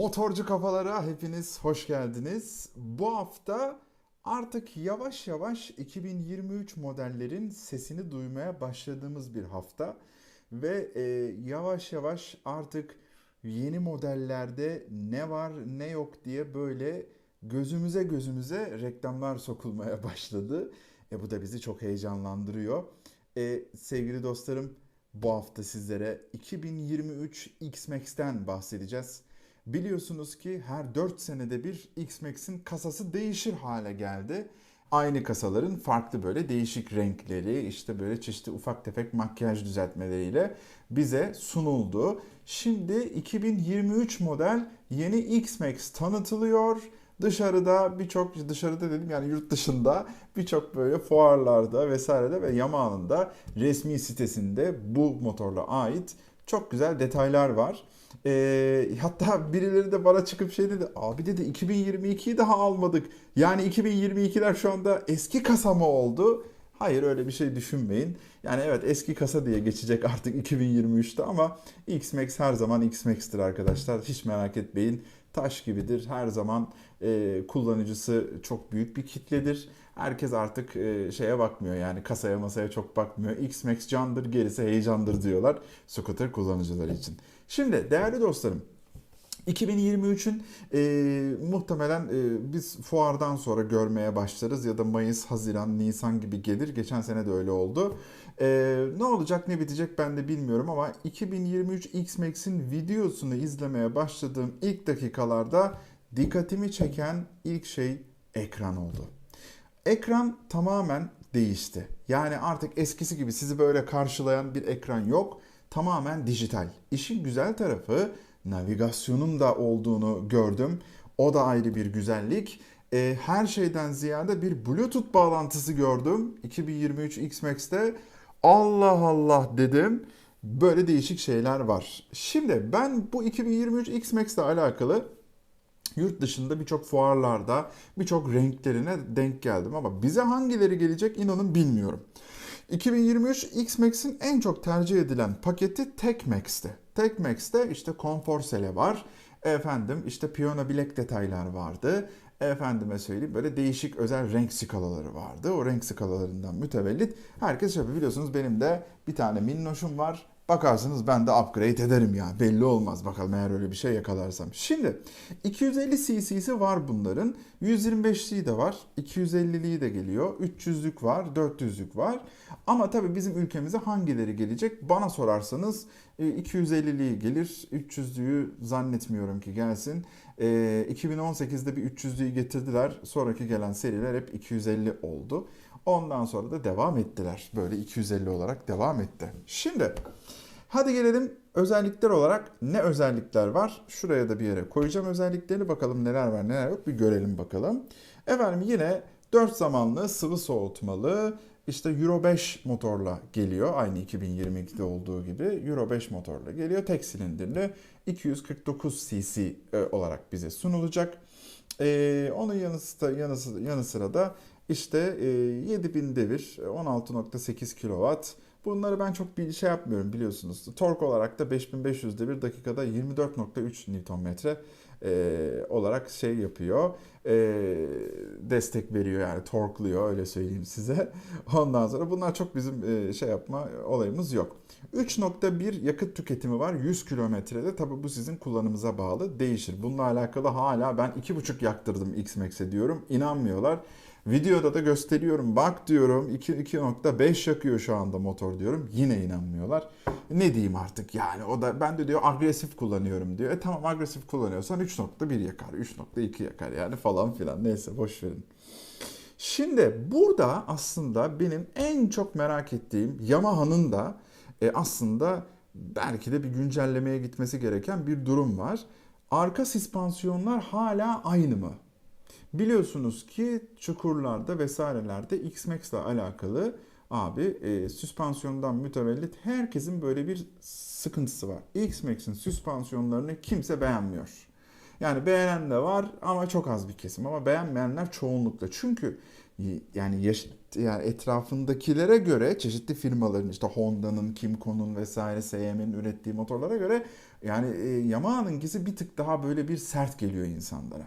Motorcu kafalara hepiniz hoş geldiniz. Bu hafta artık yavaş yavaş 2023 modellerin sesini duymaya başladığımız bir hafta ve e, yavaş yavaş artık yeni modellerde ne var ne yok diye böyle gözümüze gözümüze reklamlar sokulmaya başladı. E, bu da bizi çok heyecanlandırıyor. E, sevgili dostlarım bu hafta sizlere 2023 X-Max'ten bahsedeceğiz. Biliyorsunuz ki her 4 senede bir X-Max'in kasası değişir hale geldi. Aynı kasaların farklı böyle değişik renkleri, işte böyle çeşitli ufak tefek makyaj düzeltmeleriyle bize sunuldu. Şimdi 2023 model yeni X-Max tanıtılıyor. Dışarıda birçok dışarıda dedim yani yurt dışında birçok böyle fuarlarda vesairede ve Yamaha'nın da resmi sitesinde bu motorla ait çok güzel detaylar var. E, hatta birileri de bana çıkıp şey dedi. Abi dedi 2022'yi daha almadık. Yani 2022'ler şu anda eski kasa mı oldu? Hayır öyle bir şey düşünmeyin. Yani evet eski kasa diye geçecek artık 2023'te ama X-Max her zaman X-Max'tir arkadaşlar. Hiç merak etmeyin. Taş gibidir. Her zaman e, kullanıcısı çok büyük bir kitledir. Herkes artık e, şeye bakmıyor yani kasaya masaya çok bakmıyor. X-Max candır gerisi heyecandır diyorlar scooter kullanıcıları için. Şimdi değerli dostlarım 2023'ün e, muhtemelen e, biz fuardan sonra görmeye başlarız ya da Mayıs, Haziran, Nisan gibi gelir. Geçen sene de öyle oldu. E, ne olacak ne bitecek ben de bilmiyorum ama 2023 X-Max'in videosunu izlemeye başladığım ilk dakikalarda dikkatimi çeken ilk şey ekran oldu. Ekran tamamen değişti. Yani artık eskisi gibi sizi böyle karşılayan bir ekran yok. Tamamen dijital. İşin güzel tarafı navigasyonun da olduğunu gördüm. O da ayrı bir güzellik. E, her şeyden ziyade bir Bluetooth bağlantısı gördüm 2023 X-Max'te. Allah Allah dedim. Böyle değişik şeyler var. Şimdi ben bu 2023 X-Max alakalı yurt dışında birçok fuarlarda birçok renklerine denk geldim ama bize hangileri gelecek inanın bilmiyorum. 2023 X-Max'in en çok tercih edilen paketi Tech Max'ti. Tech Max'te işte konfor sele var. Efendim işte piyano bilek detaylar vardı. Efendime söyleyeyim böyle değişik özel renk skalaları vardı. O renk skalalarından mütevellit herkes şey biliyorsunuz benim de bir tane minnoşum var. Bakarsınız ben de upgrade ederim ya. Belli olmaz bakalım eğer öyle bir şey yakalarsam. Şimdi 250 cc'si var bunların. 125'liği de var. 250'liği de geliyor. 300'lük var. 400'lük var. Ama tabii bizim ülkemize hangileri gelecek? Bana sorarsanız 250'liği e, gelir. 300'lüğü zannetmiyorum ki gelsin. 2018'de e, bir 300'lüğü getirdiler. Sonraki gelen seriler hep 250 oldu. Ondan sonra da devam ettiler. Böyle 250 olarak devam etti. Şimdi hadi gelelim özellikler olarak ne özellikler var? Şuraya da bir yere koyacağım özelliklerini. Bakalım neler var neler yok bir görelim bakalım. Efendim yine 4 zamanlı sıvı soğutmalı işte Euro 5 motorla geliyor. Aynı 2022'de olduğu gibi Euro 5 motorla geliyor. Tek silindirli 249 cc e, olarak bize sunulacak. Ee, onun yanı yanı, yanı sıra da işte 7000 e, devir, 16.8 kW. Bunları ben çok bir şey yapmıyorum biliyorsunuz. Tork olarak da 5500 devir dakikada 24.3 Nm e, olarak şey yapıyor. E, destek veriyor yani torkluyor öyle söyleyeyim size. Ondan sonra bunlar çok bizim e, şey yapma olayımız yok. 3.1 yakıt tüketimi var 100 kilometrede. Tabi bu sizin kullanımıza bağlı değişir. Bununla alakalı hala ben 2.5 yaktırdım X-Max'e diyorum. İnanmıyorlar. Videoda da gösteriyorum. Bak diyorum 2.5 yakıyor şu anda motor diyorum. Yine inanmıyorlar. Ne diyeyim artık yani o da ben de diyor agresif kullanıyorum diyor. E tamam agresif kullanıyorsan 3.1 yakar, 3.2 yakar yani falan filan. Neyse boş verin. Şimdi burada aslında benim en çok merak ettiğim Yamaha'nın da e, aslında belki de bir güncellemeye gitmesi gereken bir durum var. Arka süspansiyonlar hala aynı mı? Biliyorsunuz ki çukurlarda vesairelerde X-Max ile alakalı abi e, süspansiyondan mütevellit herkesin böyle bir sıkıntısı var. X-Max'in süspansiyonlarını kimse beğenmiyor. Yani beğenen de var ama çok az bir kesim ama beğenmeyenler çoğunlukla. Çünkü yani, yaş, yani etrafındakilere göre çeşitli firmaların işte Honda'nın, Kimco'nun vesaire SM'nin ürettiği motorlara göre Yani e, Yamaha'nınkisi bir tık daha böyle bir sert geliyor insanlara.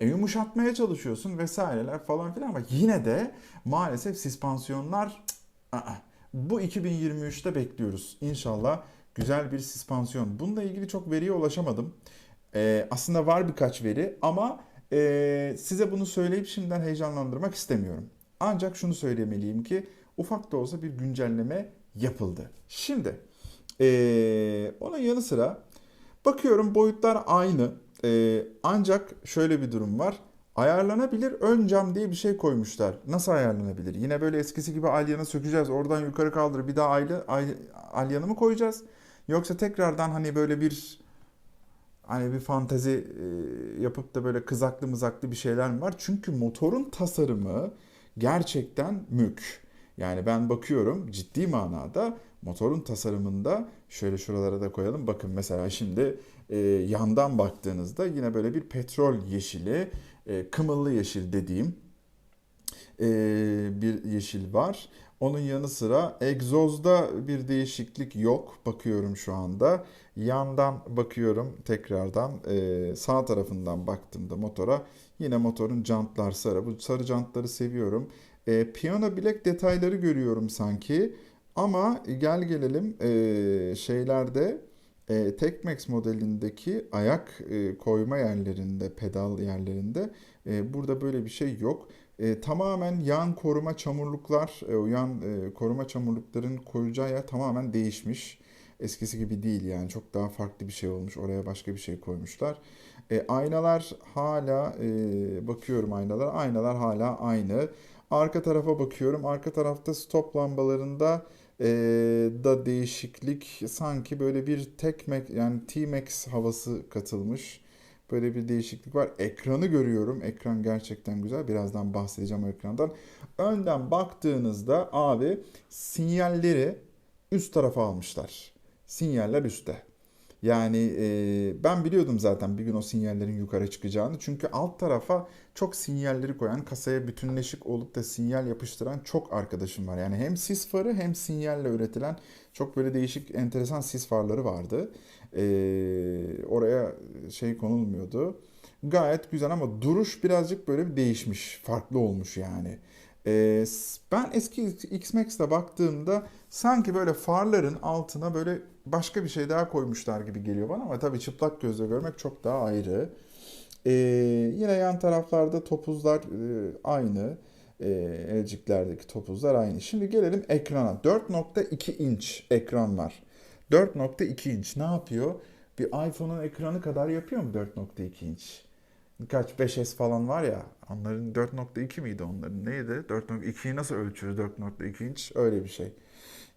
E, yumuşatmaya çalışıyorsun vesaireler falan filan ama yine de maalesef süspansiyonlar cık, aa, bu 2023'te bekliyoruz. İnşallah güzel bir süspansiyon. Bununla ilgili çok veriye ulaşamadım. E, aslında var birkaç veri ama e, size bunu söyleyip şimdiden heyecanlandırmak istemiyorum. Ancak şunu söylemeliyim ki ufak da olsa bir güncelleme yapıldı. Şimdi e, onun yanı sıra bakıyorum boyutlar aynı. E, ancak şöyle bir durum var. Ayarlanabilir ön cam diye bir şey koymuşlar. Nasıl ayarlanabilir? Yine böyle eskisi gibi alyanı sökeceğiz. Oradan yukarı kaldır bir daha alyanı mı koyacağız? Yoksa tekrardan hani böyle bir hani bir fantezi yapıp da böyle kızaklı mızaklı bir şeyler var? Çünkü motorun tasarımı gerçekten mük. Yani ben bakıyorum ciddi manada motorun tasarımında şöyle şuralara da koyalım. Bakın mesela şimdi e, yandan baktığınızda yine böyle bir petrol yeşili, e, kımıllı yeşil dediğim e, bir yeşil var. Onun yanı sıra egzozda bir değişiklik yok. Bakıyorum şu anda. Yandan bakıyorum tekrardan e, sağ tarafından baktığımda motora yine motorun jantlar sarı. Bu sarı jantları seviyorum. E, piyano bilek detayları görüyorum sanki. Ama gel gelelim e, şeylerde e, Tekmax modelindeki ayak e, koyma yerlerinde, pedal yerlerinde e, burada böyle bir şey yok. E, tamamen yan koruma çamurluklar, e, o yan e, koruma çamurlukların koyacağı yer tamamen değişmiş. Eskisi gibi değil yani çok daha farklı bir şey olmuş. Oraya başka bir şey koymuşlar. E, aynalar hala e, bakıyorum aynalar. Aynalar hala aynı. Arka tarafa bakıyorum. Arka tarafta stop lambalarında e, da değişiklik sanki böyle bir Tekmax yani T-Max havası katılmış. Böyle bir değişiklik var. Ekranı görüyorum. Ekran gerçekten güzel. Birazdan bahsedeceğim o ekrandan. Önden baktığınızda abi sinyalleri üst tarafa almışlar. Sinyaller üstte. Yani e, ben biliyordum zaten bir gün o sinyallerin yukarı çıkacağını. Çünkü alt tarafa çok sinyalleri koyan, kasaya bütünleşik olup da sinyal yapıştıran çok arkadaşım var. Yani hem sis farı hem sinyalle üretilen çok böyle değişik, enteresan sis farları vardı. E, oraya şey konulmuyordu. Gayet güzel ama duruş birazcık böyle bir değişmiş, farklı olmuş yani. E, ben eski X-Max'te baktığımda sanki böyle farların altına böyle başka bir şey daha koymuşlar gibi geliyor bana ama tabii çıplak gözle görmek çok daha ayrı. Ee, yine yan taraflarda topuzlar e, aynı. Ee, elciklerdeki topuzlar aynı. Şimdi gelelim ekrana. 4.2 inç ekran var. 4.2 inç ne yapıyor? Bir iPhone'un ekranı kadar yapıyor mu 4.2 inç? Birkaç 5S falan var ya. Onların 4.2 miydi onların? Neydi? 4.2'yi nasıl ölçüyoruz 4.2 inç? Öyle bir şey.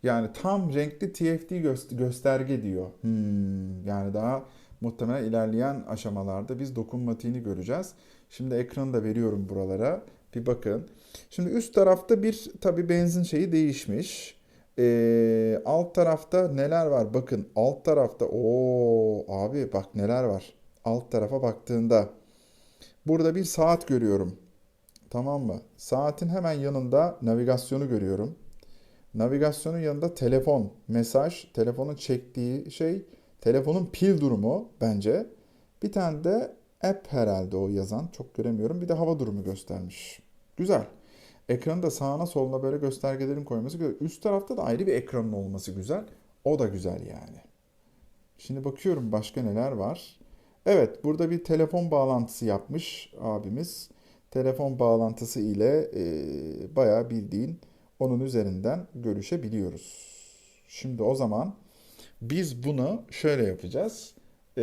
Yani tam renkli TFT gö- gösterge diyor. Hmm, yani daha muhtemelen ilerleyen aşamalarda biz dokunmatiğini göreceğiz. Şimdi ekranı da veriyorum buralara. Bir bakın. Şimdi üst tarafta bir tabi benzin şeyi değişmiş. Ee, alt tarafta neler var? Bakın alt tarafta o abi bak neler var. Alt tarafa baktığında burada bir saat görüyorum. Tamam mı? Saatin hemen yanında navigasyonu görüyorum. Navigasyonun yanında telefon, mesaj, telefonun çektiği şey, telefonun pil durumu bence. Bir tane de app herhalde o yazan. Çok göremiyorum. Bir de hava durumu göstermiş. Güzel. Ekranı da sağına soluna böyle göstergelerin koyması güzel. Üst tarafta da ayrı bir ekranın olması güzel. O da güzel yani. Şimdi bakıyorum başka neler var. Evet burada bir telefon bağlantısı yapmış abimiz. Telefon bağlantısı ile e, bayağı bildiğin onun üzerinden görüşebiliyoruz. Şimdi o zaman biz bunu şöyle yapacağız. Ee,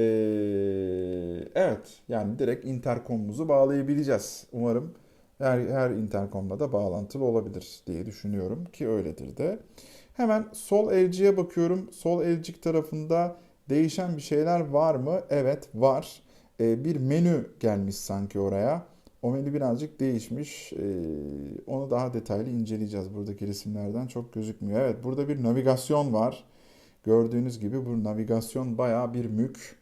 evet yani direkt interkomumuzu bağlayabileceğiz. Umarım her, her interkomla da bağlantılı olabilir diye düşünüyorum ki öyledir de. Hemen sol elciye bakıyorum. Sol elcik tarafında değişen bir şeyler var mı? Evet var. Ee, bir menü gelmiş sanki oraya. O menü birazcık değişmiş. Ee, onu daha detaylı inceleyeceğiz. Buradaki resimlerden çok gözükmüyor. Evet burada bir navigasyon var. Gördüğünüz gibi bu navigasyon baya bir mük.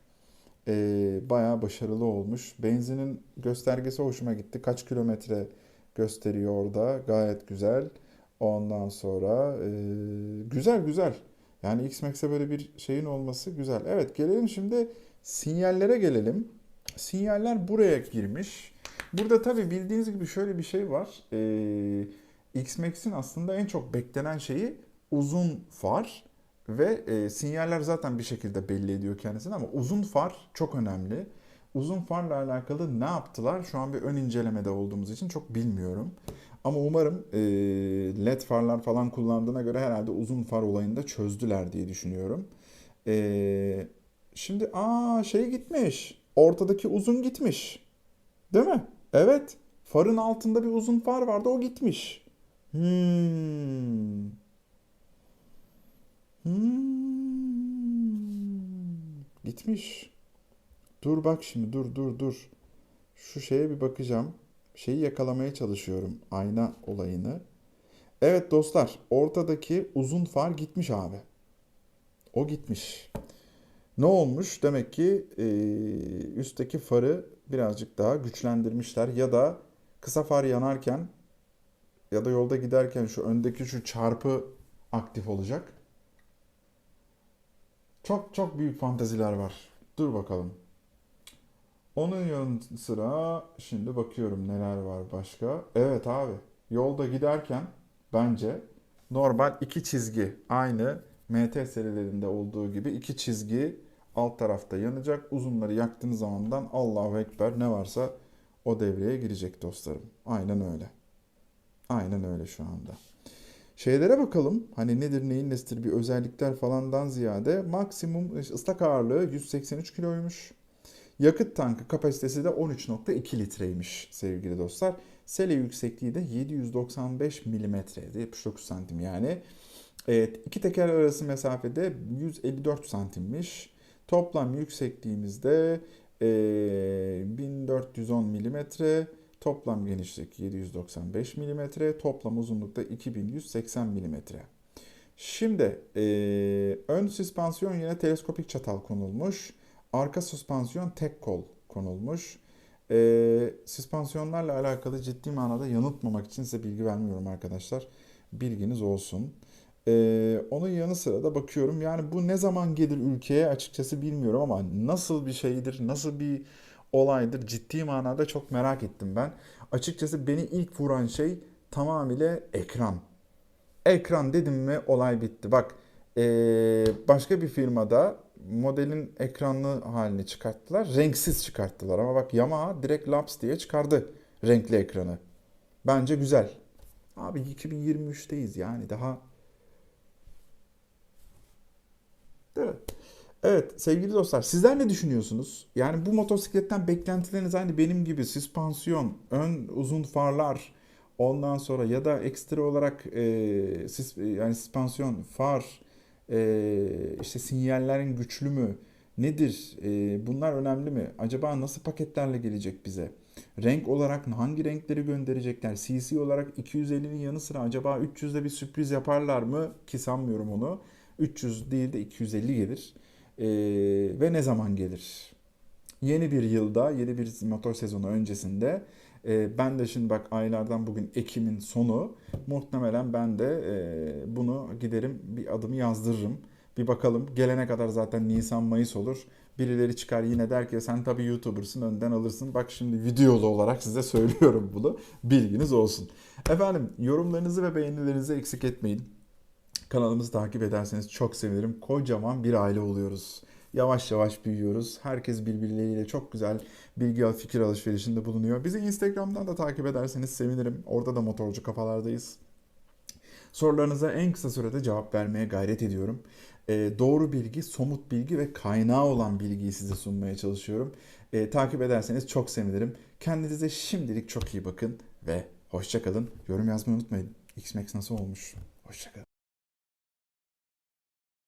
Ee, baya başarılı olmuş. Benzinin göstergesi hoşuma gitti. Kaç kilometre gösteriyor orada. Gayet güzel. Ondan sonra e, güzel güzel. Yani X-Max'e böyle bir şeyin olması güzel. Evet gelelim şimdi sinyallere gelelim. Sinyaller buraya girmiş. Burada tabii bildiğiniz gibi şöyle bir şey var. Ee, X-Max'in aslında en çok beklenen şeyi uzun far ve e, sinyaller zaten bir şekilde belli ediyor kendisini ama uzun far çok önemli. Uzun farla alakalı ne yaptılar? Şu an bir ön incelemede olduğumuz için çok bilmiyorum. Ama umarım e, led farlar falan kullandığına göre herhalde uzun far olayını da çözdüler diye düşünüyorum. E, şimdi aa şey gitmiş. Ortadaki uzun gitmiş. Değil mi? Evet. Farın altında bir uzun far vardı o gitmiş. Hmm. Hmm. Gitmiş. Dur bak şimdi dur dur dur. Şu şeye bir bakacağım. Şeyi yakalamaya çalışıyorum. Ayna olayını. Evet dostlar ortadaki uzun far gitmiş abi. O gitmiş. Ne olmuş? Demek ki e, üstteki farı birazcık daha güçlendirmişler ya da kısa far yanarken ya da yolda giderken şu öndeki şu çarpı aktif olacak. Çok çok büyük fanteziler var. Dur bakalım. Onun yanı sıra şimdi bakıyorum neler var başka. Evet abi yolda giderken bence normal iki çizgi aynı MT serilerinde olduğu gibi iki çizgi alt tarafta yanacak. Uzunları yaktığınız zamandan Allahu Ekber ne varsa o devreye girecek dostlarım. Aynen öyle. Aynen öyle şu anda. Şeylere bakalım. Hani nedir neyin nesidir bir özellikler falandan ziyade maksimum ıslak ağırlığı 183 kiloymuş. Yakıt tankı kapasitesi de 13.2 litreymiş sevgili dostlar. Sele yüksekliği de 795 milimetreydi. 79 santim yani. Evet, iki teker arası mesafede 154 santimmiş. Toplam yüksekliğimizde e, 1410 milimetre. Toplam genişlik 795 milimetre. Toplam uzunlukta 2180 milimetre. Şimdi e, ön süspansiyon yine teleskopik çatal konulmuş. Arka süspansiyon tek kol konulmuş. E, süspansiyonlarla alakalı ciddi manada yanıltmamak için size bilgi vermiyorum arkadaşlar. Bilginiz olsun. Ee, onun yanı sıra da bakıyorum yani bu ne zaman gelir ülkeye açıkçası bilmiyorum ama nasıl bir şeydir, nasıl bir olaydır ciddi manada çok merak ettim ben. Açıkçası beni ilk vuran şey tamamıyla ekran. Ekran dedim mi olay bitti. Bak ee, başka bir firmada modelin ekranlı halini çıkarttılar. Renksiz çıkarttılar ama bak Yamaha direkt Laps diye çıkardı renkli ekranı. Bence güzel. Abi 2023'teyiz yani daha Değil mi? Evet sevgili dostlar sizler ne düşünüyorsunuz? Yani bu motosikletten beklentileriniz aynı benim gibi süspansiyon, ön uzun farlar, ondan sonra ya da ekstra olarak e, sis, yani süspansiyon, far, e, işte sinyallerin güçlü mü? Nedir? E, bunlar önemli mi? Acaba nasıl paketlerle gelecek bize? Renk olarak hangi renkleri gönderecekler? CC olarak 250'nin yanı sıra acaba 300'de bir sürpriz yaparlar mı? Ki sanmıyorum onu. 300 değil de 250 gelir. Ee, ve ne zaman gelir? Yeni bir yılda, yeni bir motor sezonu öncesinde e, ben de şimdi bak aylardan bugün Ekim'in sonu muhtemelen ben de e, bunu giderim bir adımı yazdırırım. Bir bakalım gelene kadar zaten Nisan Mayıs olur. Birileri çıkar yine der ki sen tabii YouTuber'sın önden alırsın. Bak şimdi videolu olarak size söylüyorum bunu. Bilginiz olsun. Efendim yorumlarınızı ve beğenilerinizi eksik etmeyin. Kanalımızı takip ederseniz çok sevinirim. Kocaman bir aile oluyoruz. Yavaş yavaş büyüyoruz. Herkes birbirleriyle çok güzel bilgi fikir alışverişinde bulunuyor. Bizi Instagram'dan da takip ederseniz sevinirim. Orada da motorcu kafalardayız. Sorularınıza en kısa sürede cevap vermeye gayret ediyorum. E, doğru bilgi, somut bilgi ve kaynağı olan bilgiyi size sunmaya çalışıyorum. E, takip ederseniz çok sevinirim. Kendinize şimdilik çok iyi bakın ve hoşçakalın. Yorum yazmayı unutmayın. X-Max nasıl olmuş? Hoşçakalın.